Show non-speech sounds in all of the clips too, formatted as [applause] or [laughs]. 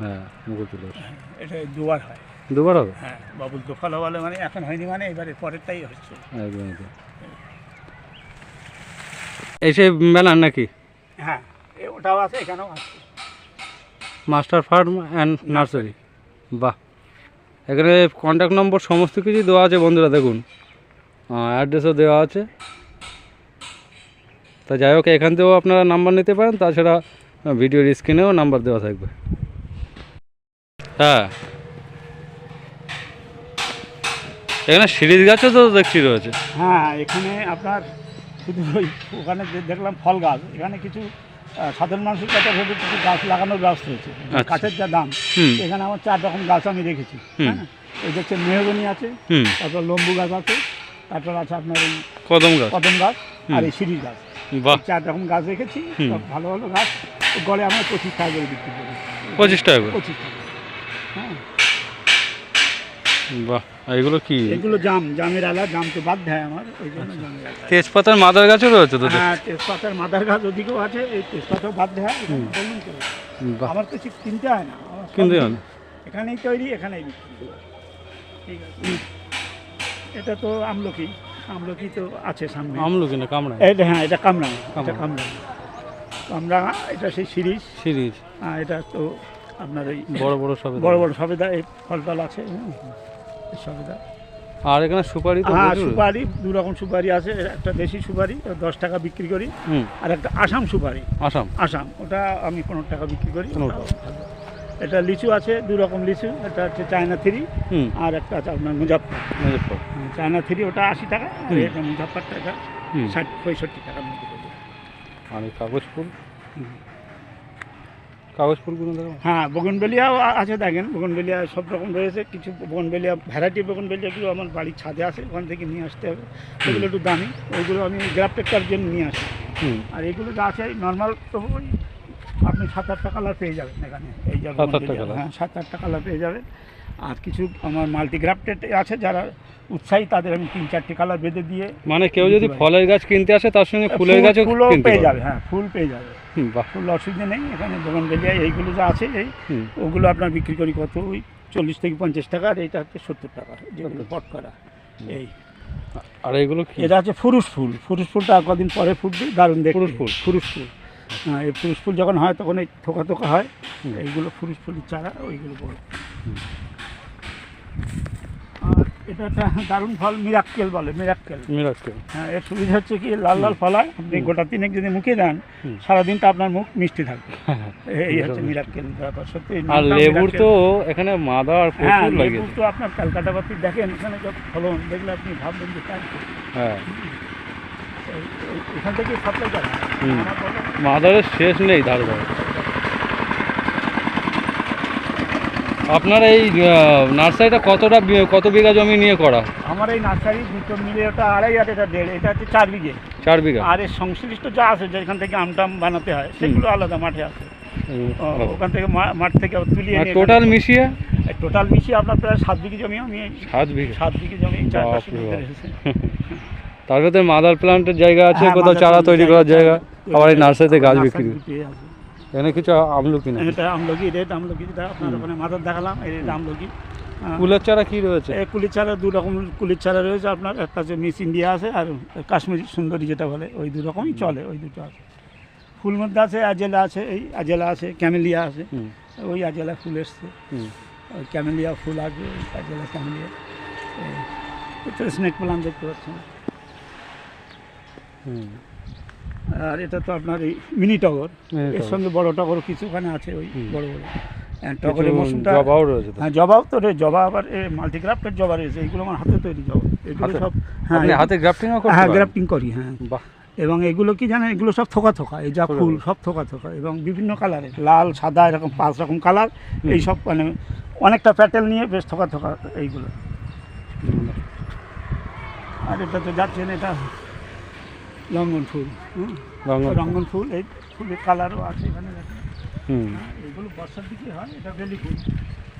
হ্যাঁ মুকুল এটা দুবার হয়। দুবার হবে? হ্যাঁ বাবুল দোফালো বলে মানে এখন হয়নি মানে এবারে পরেরটাই হচ্ছে। একদম একদম। এসে মেলান নাকি? হ্যাঁ ওটাও আছে এখানেও আছে। Master farm and nursery. বাহ। এখানে কন্ট্যাক্ট নম্বর সমস্ত কিছুই দেওয়া আছে বন্ধুরা দেখুন। অ্যাড্রেসও দেওয়া আছে। তা যাই হোক এখান থেকেও আপনারা নাম্বার নিতে পারেন তাছাড়া ভিডিওর স্ক্রিনেও নাম্বার দেওয়া থাকবে। হ্যাঁ। এখানে সিরিজ গাছও তো দেখছি রয়েছে। হ্যাঁ এখানে আপনার শুধু ওই ওখানে দেখলাম ফল গাছ এখানে কিছু সাধারণ মানুষের কাছে ভেবে কিছু গাছ লাগানোর ব্যবস্থা হয়েছে আচ্ছা। কাঠের যা দাম এখানে আমার চার রকম গাছ আমি রেখেছি হুম। হ্যাঁ এই দেখছেন মেহগনি আছে তারপর লম্বু গাছ আছে তারপর আছে আপনার কদম গাছ। কদম গাছ আর। এই সিঁড়ি গাছ। চার রকম গাছ রেখেছি। সব ভালো ভালো গাছ। গড়ে আমরা পঁচিশ টাকা করে বিক্রি করি পঁচিশ টাকা করে? পঁচিশ টাকা। হ্যাঁ। বাহ এগুলো কি? এগুলো জাম জামের আলা জাম তো বাদ দেয় আমার ওই জন্য জামের আলা। তেজপাতার মাদার গাছও রয়েছে তো হ্যাঁ তেজপাতার মাদার গাছ ওদিকেও আছে এই তেজপাতাও বাদ দেয়। বলুন তো। আমার কিছু কিনতে হয় না কিনতে হয় এখানেই তৈরি এখানেই বিক্রি ঠিক আছে। এটা তো আমলকি। আমলকি তো আছে সামনে। আমলকি না কামড়ায় এটা হ্যাঁ এটা কামরাঙা এটা কামরাঙা। কামরাঙা। কামরাঙা এটা সেই সিরিজ। সিরিজ। আর এটা তো আপনার ওই বড় বড় সব বড় বড় সবেদা এই ফল টল আছে হুম, সবেদা। আর এখানে সুপারি তো হ্যাঁ সুপারি দু রকম সুপারি আছে একটা দেশি সুপারি দশ টাকা বিক্রি করি আর একটা আসাম সুপারি। আসাম। আসাম ওটা আমি পনেরো টাকা বিক্রি করি। 15 ওটাও ভালো। এটা লিচু আছে দু রকম লিচু এটা হচ্ছে চায়না থ্রি আর একটা আছে আপনার মুজাফর মুজাফর চায়না থ্রি ওটা আশি টাকা। এটা মুজাফর টাকা হুম। ষাট পঁয়ষট্টি টাকার মধ্যে। আর কাগজ ফুল। কাগজ ফুলগুলো হ্যাঁ বগনবেলিয়াও আছে দেখেন বগনবেলিয়া সব রকম রয়েছে কিছু বগনবেলিয়া ভ্যারাইটি বগনবেলিয়াগুলো আমার বাড়ির ছাদে আছে ওখান থেকে নিয়ে আসতে হবে। ওগুলো একটু দামি ওইগুলো আমি গ্রাফটেক্টার জন্য নিয়ে আসি। আর এগুলো যা আছে নর্মাল তো আপনি সাত আটটা কালার পেয়ে যাবেন এখানে। এই যে সাত আটটা হ্যাঁ সাত আটটা কালার পেয়ে যাবেন। আর কিছু আমার মাল্টিগ্রাফটেড আছে যারা উৎসাহী তাদের আমি তিন চারটে কালার বেঁধে দিয়ে মানে কেউ যদি ফলের গাছ কিনতে আসে তার সঙ্গে ফুলের ফুল- গাছও ফুলও পেয়ে যাবে হ্যাঁ ফুল পেয়ে যাবে। বাহ। ফুল অসুবিধা নেই এখানে দোকান বগনভেলিয়া এইগুলো যা আছে এই ওগুলো আপনার বিক্রি করি কত? ওই চল্লিশ থেকে পঞ্চাশ টাকা আর এইটা হচ্ছে সত্তর টাকা যেগুলো পট করা। এই। আর এগুলো এটা হচ্ছে ফুরুষ ফুল। ফুরুষ ফুলটা কদিন পরে ফুটবে দারুণ দেখতে। ফুরুষ ফুল? ফুরুষ ফুল। এই ফুরুষ ফুল যখন হয় তখন এই থোকা থোকা হয় এইগুলো ফুরুষ ফুলের চারা ওইগুলো বড়। আর এটা একটা দারুণ ফল মিরাক্কেল বলে মিরাক্কেল মিরাক্কেল হ্যাঁ এর সুবিধা হচ্ছে কি লাল লাল ফলায় আপনি গোটা তিনেক যদি মুখে দেন হুম। সারাদিনটা আপনার মুখ মিষ্টি থাকবে। এই- [laughs] এই হচ্ছে মিরাক্কেল ব্যাপার সত্যি আর লেবুর তো এখানে মাদার হ্যাঁ প্রচুর লাগে লেবুর তো আপনার ক্যালকাটা বাতি দেখেন এখানে যত ফলন দেখলে আপনি ভাববেন যে হ্যাঁ। এখান থেকে সাপ্লাই মাদারের শেষ নেই ধার ধারে আপনার এই নার্সারিটা কতটা কত বিঘা জমি নিয়ে করা? আমার এই নার্সারি দুটো মিলে ওটা আড়াই আর এটা দেড় এটা হচ্ছে চার বিঘে। চার বিঘা? আর এর সংশ্লিষ্ট যা আছে যেখান থেকে আমটাম বানাতে হয় সেগুলো আলাদা মাঠে আছে। ওখান থেকে মাঠ থেকে তুলিয়ে টোটাল মিশিয়ে? টোটাল মিশিয়ে আপনার প্রায় সাত বিঘে জমি আমি সাত বিঘে? সাত বিঘে জমি এই [laughs] চার বাপরে পাঁচশো ভিতরে বাপ। এসেছে। তার ভেতরে মাদার প্লান্টের জায়গা আছে হ্যাঁ, কোথাও চারা তৈরি করার জায়গা আবার এই নার্সারিতে গাছ বিক্রি। এখানে কিছু আমলকি না এটা আমলকি রেড আমলকি যেটা আপনার ওখানে মাদার দেখালাম এই রেড আমলকি। ফুলের চারা কি রয়েছে? এই কুলির চারা দু রকম কুলির চারা রয়েছে আপনার একটা হচ্ছে মিস ইন্ডিয়া আছে আর কাশ্মীরি সুন্দরী যেটা বলে ওই দু রকমই চলে ওই দুটো আছে। ফুল মধ্যে আছে আজেলা আছে এই আজেলা আছে ক্যামেলিয়া আছে ওই আজেলা ফুল এসছে। ওই ক্যামেলিয়া ফুল আছে আজেলা ক্যামেলিয়া। স্নেক প্লান্ট দেখতে পাচ্ছেন। আর এটা তো আপনার এই মিনি টগর। এর সঙ্গে বড় টগর কিছুখানে আছে ওই বড় বড়। টগরের মৌসুমটা জবাও রয়েছে হ্যাঁ জবাও তো রে জবা আবার মাল্টিক্রাফ্টের জবা রয়েছে। এইগুলো আমার হাতে তৈরি জবা। এগুলো? সব হ্যাঁ হাতে গ্রাফটিংও করতে হ্যাঁ গ্রাফটিং করি হ্যাঁ। বাহ। এবং এগুলো কি জানেন? এগুলো সব থোকা থোকা। এই যা ফুল সব থোকা থোকা। এবং বিভিন্ন কালারের। লাল সাদা এরকম পাঁচ রকম কালার। এই সব মানে অনেকটা প্যাটেল নিয়ে বেশ থোকা থোকা এইগুলো। আর এটা তো যাচ্ছেন এটা রঙ্গন ফুল রঙ্গন ফুল এই ফুলের কালারও আছে এখানে। হুম। হ্যাঁ, এগুলো বর্ষার দিকে হয় এটা বেলি ফুল।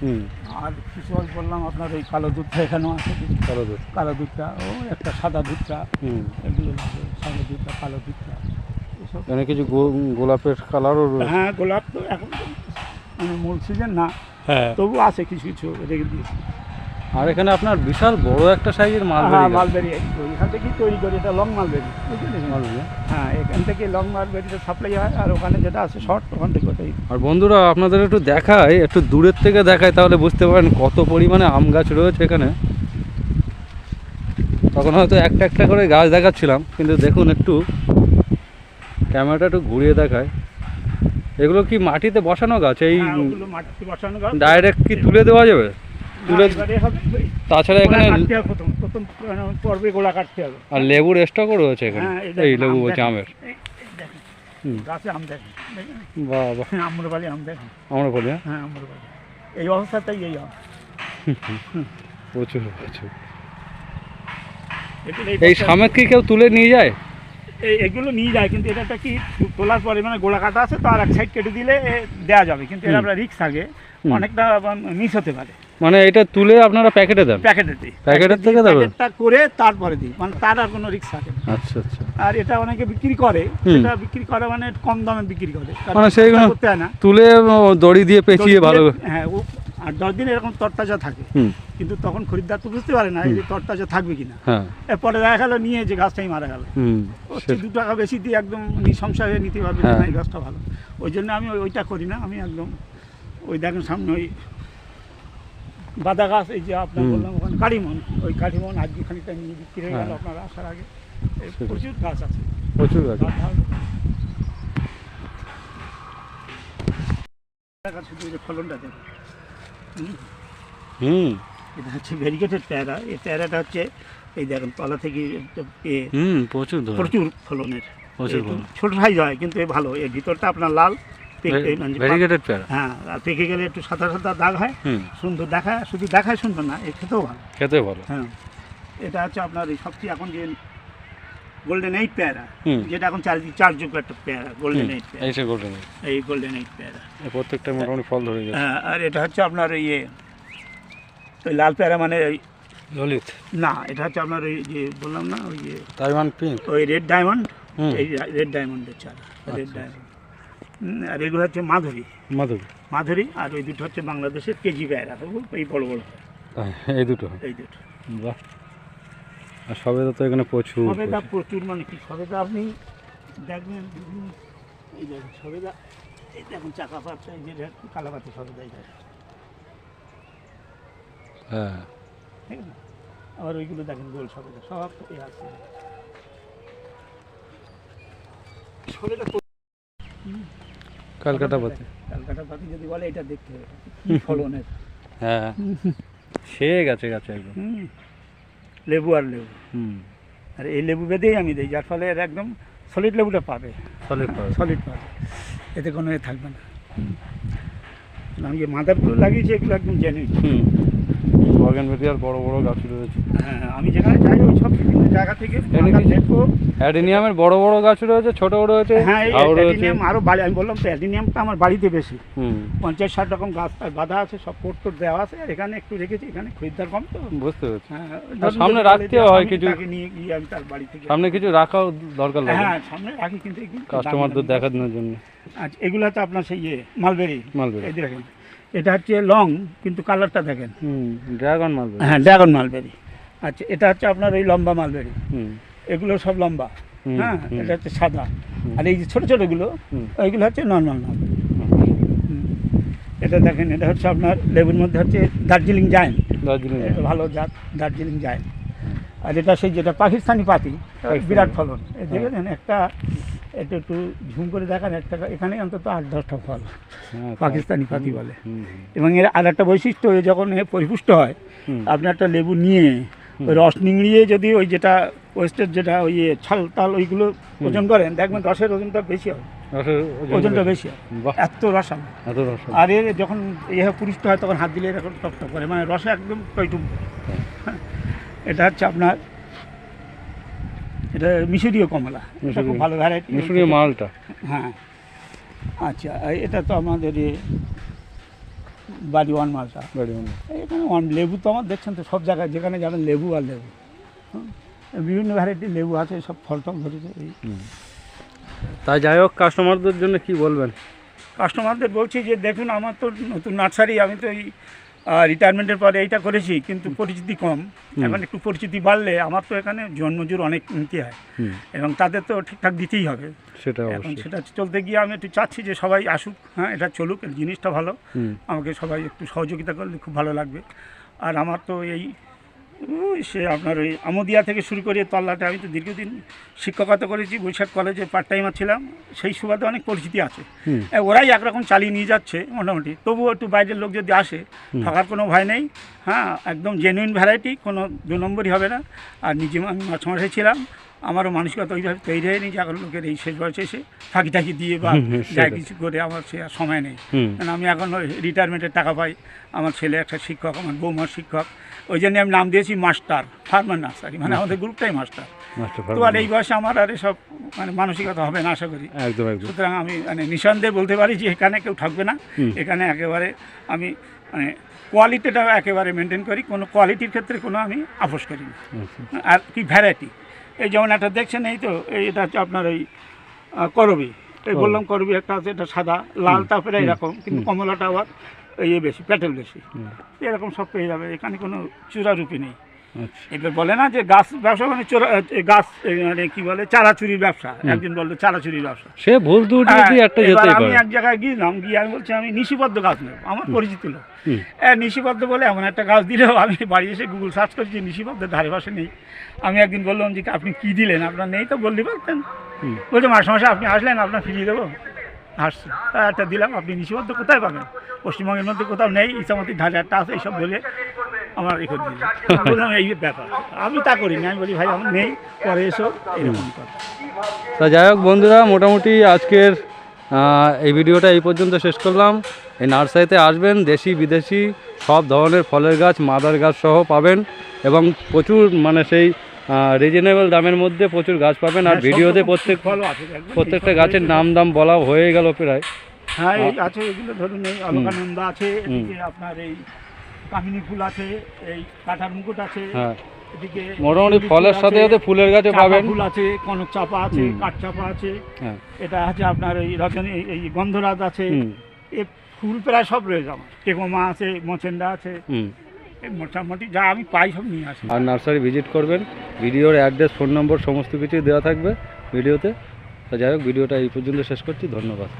হুম। আর কিছু ওই বললাম আপনার ওই কালো দুধটা এখানেও আছে। কালো দুধ। কালো দুধটা ও একটা সাদা দুধটা। এগুলো লাগে সাদা দুধটা কালো দুধটা। এসব। এখানে কিছু গোলাপের কালারও হ্যাঁ গোলাপ তো এখন মানে মূল সিজন না। হ্যাঁ। তবু আছে কিছু কিছু রেখে দিয়েছি। আর এখানে আপনার বিশাল বড় একটা সাইজের মাল হ্যাঁ মালবেরি। ওইখান থেকেই তৈরি করি এটা লং মালবেরি। বুঝলেন মালবেরি। হ্যাঁ এখান থেকে লং মালবেরিটা সাপ্লাই হয় আর ওখানে যেটা আছে শর্ট ওখান থেকে ওটাই। আর বন্ধুরা আপনাদের একটু দেখায় একটু দূরের থেকে দেখায় তাহলে বুঝতে পারেন কত পরিমাণে আম গাছ রয়েছে এখানে। তখন হয়তো একটা একটা করে গাছ দেখাচ্ছিলাম কিন্তু দেখুন একটু ক্যামেরাটা একটু ঘুরিয়ে দেখায়। এগুলো কি মাটিতে বসানো গাছ? এই হ্যাঁ, মাটিতে বসানো গাছ। ডাইরেক্ট কি তুলে দেওয়া যাবে? তুলে তাছাড়া এখানে প্রথম প্রথম পর্বে গোড়া কাটতে হবে। আর লেবুর স্টকও রয়েছে এখানে? এই লেবু বলছে আমের। গাছে আম দেখেন? বাহ বাহ আম্রপালি আম দেখেন। হ্যাঁ? আম্রপালি। এই অবস্থাতেই এই আম। প্রচুর প্রচুর। এগুলো এই বছর- সামেত কি কেউ তুলে নিয়ে যায়? এই- এগুলো নিয়ে যায় কিন্তু এটা একটা কি তোলার পরে মানে গোড়া কাটা আছে তো আর এক সাইড কেটে দিলে দেয়া যাবে কিন্তু এটা রিক্স থাকে অনেকটা মিস হতে পারে। মানে এটা তুলে আপনারা প্যাকেটে দেন? প্যাকেটে দিই। প্যাকেটের থেকে দেবে? প্যাকেটটা করে তারপরে দিই। মানে তার আর কোনো রিক্স থাকে আচ্ছা আচ্ছা। আর এটা অনেকে বিক্রি করে। সেটা বিক্রি করে মানে কম দামে বিক্রি করে। মানে চেষ্টা করতে হয় না। তুলে দড়ি দিয়ে পেঁচিয়ে ভালো হ্যাঁ ও আর দশ দিন এরকম তরতাজা থাকে। কিন্তু তখন খরিদ্দার তো বুঝতে পারে না এই যে তরতাজা থাকবে কিনা। হ্যাঁ। এরপরে দেখা গেল নিয়ে যে গাছটাই মারা গেল। হুম দু টাকা বেশি দিয়ে একদম নিঃসংশয় হয়ে নিতে পারবে হ্যাঁ। না, এই গাছটা ভালো। ওই জন্য আমি ওইটা করি না। আমি একদম ওই দেখেন সামনে ওই বাদা গাছ এই যে আপনার বললাম ওখানে কারিমন ওই কারিমন আজকে খানিকটা নিয়ে বিক্রি হয়ে গেল হ্যাঁ। আপনার আসার আগে প্রচুর গাছ আছে। প্রচুর গাছ শুধু এই ফলনটা হুম, এটা হচ্ছে ভেরিগেটেড পেয়ারা। এই পেয়ারাটা হচ্ছে এই দেখেন তলা থেকে প্রচুর প্রচুর ফলনের। প্রচুর ছোট সাইজ হয় কিন্তু এ ভালো। এর ভিতরটা আপনার লাল ভেরিগেটেড পেয়ারা হ্যাঁ পেকে গেলে একটু সাদা সাদা দাগ হয় সুন্দর দেখায় শুধু দেখায় সুন্দর না খেতেও ভালো। খেতে ভালো। হ্যাঁ এটা হচ্ছে আপনার এই সবচেয়ে এখন যে গোল্ডেন এইট পেয়ারা যেটা এখন চারিদিকে চারযোগ্য একটা পেয়ারা গোল্ডেন এইট পেয়ারা এই গোল্ডেন এই গোল্ডেন এইট পেয়ারা প্রত্যেকটা মোটামুটি ফল ধরে গেছে। হ্যাঁ আর এটা হচ্ছে আপনার ইয়ে ওই লাল পেয়ারা মানে ওই ললিত। না এটা হচ্ছে আপনার ওই যে বললাম না ওই যে তাইওয়ান পিঙ্ক ওই রেড ডায়মন্ড এই রেড ডায়মন্ডের চারা রেড আচ্ছা, ডায়মন্ড আর এগুলো হচ্ছে মাধুরী। মাধুরী। মাধুরী আর ওই দুটো হচ্ছে বাংলাদেশের কেজি পেয়ারা এই বড় বড়। এই দুটো? এই দুটো। বাহ। আর সবেদা তো এখানে প্রচুর সবেদা প্রচুর। প্রচুর মানে কি সবেদা আপনি দেখবেন এই দেখুন সবেদা এই দেখুন চাকা পাতা এই যে কালাপাতি সবেদা এই হ্যাঁ। ঠিক আছে? আবার ওইগুলো দেখেন গোল সবেদা সব এ আছে। সবেদা কালকাটা পাতি। কলকাতা পাতি যদি বলে এটা দেখতে হবে। কি ফলনের? হ্যাঁ। সে গেছে গেছে একদম। লেবু আর লেবু। হুম। আর এই লেবু বেঁধেই আমি দিই যার ফলে এর একদম সলিড লেবুটা পাবে। সলিড পাবে। সলিড পাবে। এতে কোনো এ থাকবে না। আমি যে মাদারগুলো লাগিয়েছি এগুলো একদম জেনুইন হুম। বড় বড় গাছ রয়েছে। হ্যাঁ আমি যেখানে যাই ওই সব বিভিন্ন জায়গা থেকে অ্যাডিনিয়ামের বড় বড় গাছ রয়েছে ছোট রয়েছে হ্যাঁ অ্যাডিনিয়াম আরও বাড়ি আমি বললাম তো অ্যাডিনিয়ামটা আমার বাড়িতে বেশি। পঞ্চাশ ষাট রকম গাছ বাঁধা আছে সব পোট টোট দেওয়া আছে আর এখানে একটু রেখেছি এখানে খরিদ্দার কম তো। বুঝতে পেরেছি। হ্যাঁ সামনে রাখতেও হয় কিছু- নিয়ে গিয়ে আমি তার বাড়ি থেকে সামনে কিছু রাখাও দরকার লাগে। হ্যাঁ সামনে রাখি কিন্তু কাস্টমারদের দেখানোর জন্য। আচ্ছা এগুলো তো আপনার সেই ইয়ে মালবেরি। মালবেরি। এই দেখেন। এটা হচ্ছে লং কিন্তু কালারটা দেখেন। ড্রাগন মালবেরি হ্যাঁ ড্রাগন মালবেরি আচ্ছা এটা হচ্ছে আপনার ওই লম্বা মালবেরি এগুলো সব লম্বা। হ্যাঁ এটা হচ্ছে সাদা। আর এই যে ছোটো ছোটোগুলো ওইগুলো হচ্ছে নর্মাল মাল এটা দেখেন এটা হচ্ছে আপনার লেবুর মধ্যে হচ্ছে দার্জিলিং জায়েন্ট দার্জিলিং এটা ভালো জাত দার্জিলিং জায়েন্ট আর এটা সেই যেটা পাকিস্তানি পাতি বিরাট ফলন। দেখেন দেখেছেন একটা এটা একটু ঝুম করে দেখান একটা এখানে অন্তত আট দশটা ফল হ্যাঁ, পাকিস্তানি পাখি বলে। এবং এর আর একটা বৈশিষ্ট্য যখন এ পরিপুষ্ট হয় আপনি একটা লেবু নিয়ে ওই রস নিংড়িয়ে যদি ওই যেটা ওয়েস্টের যেটা ওই ইয়ে ছাল টাল ওইগুলো ওজন করেন দেখবেন রসের ওজনটা বেশি হয় ওজনটা বেশি। হয় এত রসাম এত রস আর এর যখন ইয়ে পুরুষ্ট হয় তখন হাত দিলে এরকম টকটক করে মানে রসে একদম টইটুম এটা হচ্ছে আপনার এটা মিশরীয় কমলা। এটা খুব ভালো ভ্যারাইটি মিশরীয় মালটা। হ্যাঁ। আচ্ছা এটা তো আমাদের বাড়ি ওয়ান মালটা। বাড়ি বন্ধ। এখানে অন- লেবু তো আমার দেখছেন তো সব জায়গায় যেখানে যাবেন লেবু আর লেবু। বিভিন্ন ভ্যারাইটির লেবু আছে সব ফল টল ধরেছে এই। তাই যাই হোক কাস্টমারদের জন্য কি বলবেন? কাস্টমারদের বলছি যে দেখুন আমার তো নতুন নার্সারি আমি তো এই রিটায়ারমেন্টের পরে এইটা করেছি কিন্তু পরিচিতি কম। এখন একটু পরিচিতি বাড়লে আমার তো এখানে জন্মজুর অনেক নিতে হয়। এবং তাদের তো ঠিকঠাক দিতেই হবে। সেটা এখন সেটা চলতে গিয়ে আমি একটু চাচ্ছি যে সবাই আসুক হ্যাঁ এটা চলুক জিনিসটা ভালো। আমাকে সবাই একটু সহযোগিতা করলে খুব ভালো লাগবে। আর আমার তো এই সে আপনার ওই আমদিয়া থেকে শুরু করে তল্লাটে আমি তো দীর্ঘদিন শিক্ষকতা করেছি বৈশাখ কলেজে পার্ট টাইমার ছিলাম। সেই সুবাদে অনেক পরিচিতি আছে। ওরাই একরকম চালিয়ে নিয়ে যাচ্ছে মোটামুটি। তবুও একটু বাইরের লোক যদি আসে থাকার কোনো ভয় নেই। হ্যাঁ একদম জেনুইন ভ্যারাইটি কোনো দু নম্বরই হবে না। আর নিজে আমি মাছ মাসে ছিলাম। আমারও মানসিকতা ওইভাবে তৈরি হয়নি যে এখন লোকের এই শেষ বয়সে এসে ফাঁকি টাকি দিয়ে বা যা কিছু করে আমার সে আর সময় নেই। কারণ আমি এখন রিটায়ারমেন্টের টাকা পাই আমার ছেলে একটা শিক্ষক আমার বৌমার শিক্ষক ওই জন্য আমি নাম দিয়েছি মাস্টার ফার্মার নার্সারি মানে আমাদের গ্রুপটাই মাস্টার। তো আর এই বয়সে আমার আর এসব মানে মানসিকতা হবে না আশা করি। সুতরাং আমি মানে নিঃসন্দেহে বলতে পারি যে এখানে কেউ থাকবে না। এখানে একেবারে আমি মানে কোয়ালিটিটা একেবারে মেনটেন করি কোনো কোয়ালিটির ক্ষেত্রে কোনো আমি আপোষ করি না। আচ্ছা। আর কি ভ্যারাইটি এই যেমন একটা দেখছেন এই তো এটা হচ্ছে আপনার এই আহ, করবি। এই বললাম করবি একটা আছে এটা সাদা লাল তারপরে এরকম কিন্তু কমলাটা আবার ইয়ে বেশি প্যাটেল বেশি। এরকম সব পেয়ে যাবে এখানে কোনো চূড়ারূপী নেই। এবার বলে না যে গাছ ব্যবসা মানে গাছ মানে কি বলে চারা চুরির ব্যবসা একদিন বলল চারা চুরির ব্যবসা। সে ভুল হ্যাঁ, একটা আমি এক জায়গায় গিয়েলাম গিয়ে আমি বলছি আমি নিশিবদ্ধ গাছ নেব আমার পরিচিত লোক। নিশিবদ্ধ বলে এমন একটা গাছ দিলেও আমি বাড়ি এসে গুগল সার্চ করছি নিশিবদ্ধ ধারে পাশে নেই। আমি একদিন বললাম যে আপনি কি দিলেন? আপনার নেই তো বলতে পারতেন? বলছে মাসে মাসে আপনি আসলেন আপনার ফিরিয়ে দেবো। হাসছে একটা দিলাম আপনি নিশিবদ্ধ কোথায় পাবেন? পশ্চিমবঙ্গের মধ্যে কোথাও নেই ইসামতির ধারে একটা আছে এইসব বলে আমার ই করে দিল বললাম এই ব্যাপার। আমি তা করিনি। আমি বলি ভাই আমার নেই পরে এসো এরকম তা যাই হোক বন্ধুরা মোটামুটি আজকের এই ভিডিওটা এই পর্যন্ত শেষ করলাম। এই নার্সারিতে আসবেন দেশি বিদেশি সব ধরনের ফলের গাছ মাদার গাছ সহ পাবেন এবং প্রচুর মানে সেই রিজনেবল দামের মধ্যে প্রচুর গাছ পাবেন। আর হ্যাঁ, ভিডিওতে প্রত্যেক আছে। প্রত্যেকটা গাছের নাম দাম বলা হয়ে গেল প্রায়। হ্যাঁ আছে এগুলো ধরুন এই অলকানন্দা আছে আপনার এই কামিনী ফুল আছে এই কাঁঠার মুকুট আছে হ্যাঁ। এদিকে মোটামুটি ফলের সাথে সাথে ফুলের চাপা পাবেন। ফুল আছে কনক চাপা আছে। কাঠ চাপা আছে হ্যাঁ। এটা আছে আপনার এই রজনী এই গন্ধরাজ আছে। এ ফুল প্রায় সব রয়েছে আমার টেকোমা আছে মচেন্ডা আছে। মোটামুটি যা আমি পাই সব নিয়ে আসি। আর নার্সারি ভিজিট করবেন। ভিডিওর অ্যাড্রেস ফোন নম্বর সমস্ত কিছুই দেওয়া থাকবে ভিডিওতে। তো যাই হোক ভিডিওটা এই পর্যন্ত শেষ করছি। ধন্যবাদ।